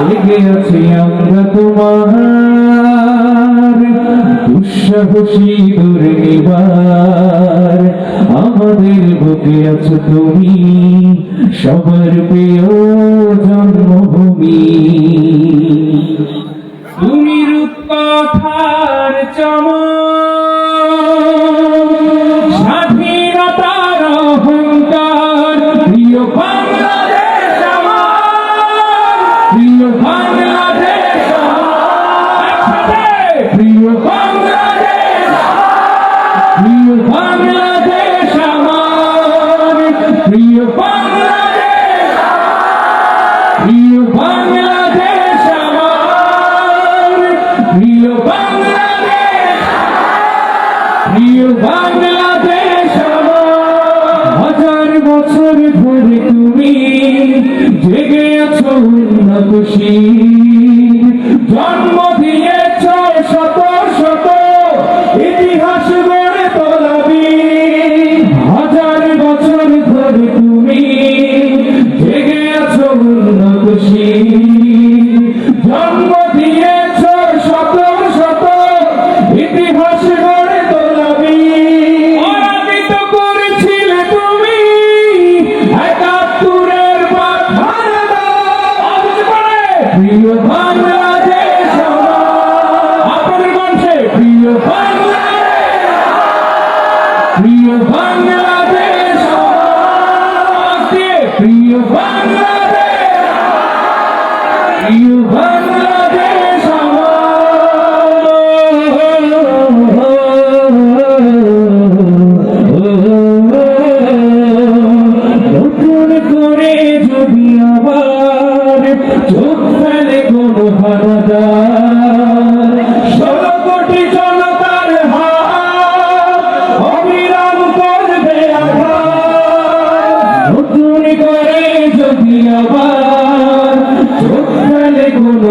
লেগে আছি আমরা আমাদের বুকে আছো তুমি সবার প্রিয় জন্মভূমি। তুমি রূপকথার চমক আমার হাজার বছর ধরে তুমি জেগে উন্নতশী জন্ম দিয়েছ শত শত ইতিহাস প্রিয় বাংলাদেশ আপনাদের কণ্ঠে প্রিয় বাংলাদেশ প্রিয় বাংলাদেশ। চোখ ফেলে কোনো হানাদার ষোলো কোটি জনতার হাত অবিরাম করবে নতুন করে যদি আবার চোখ ফেলে কোনো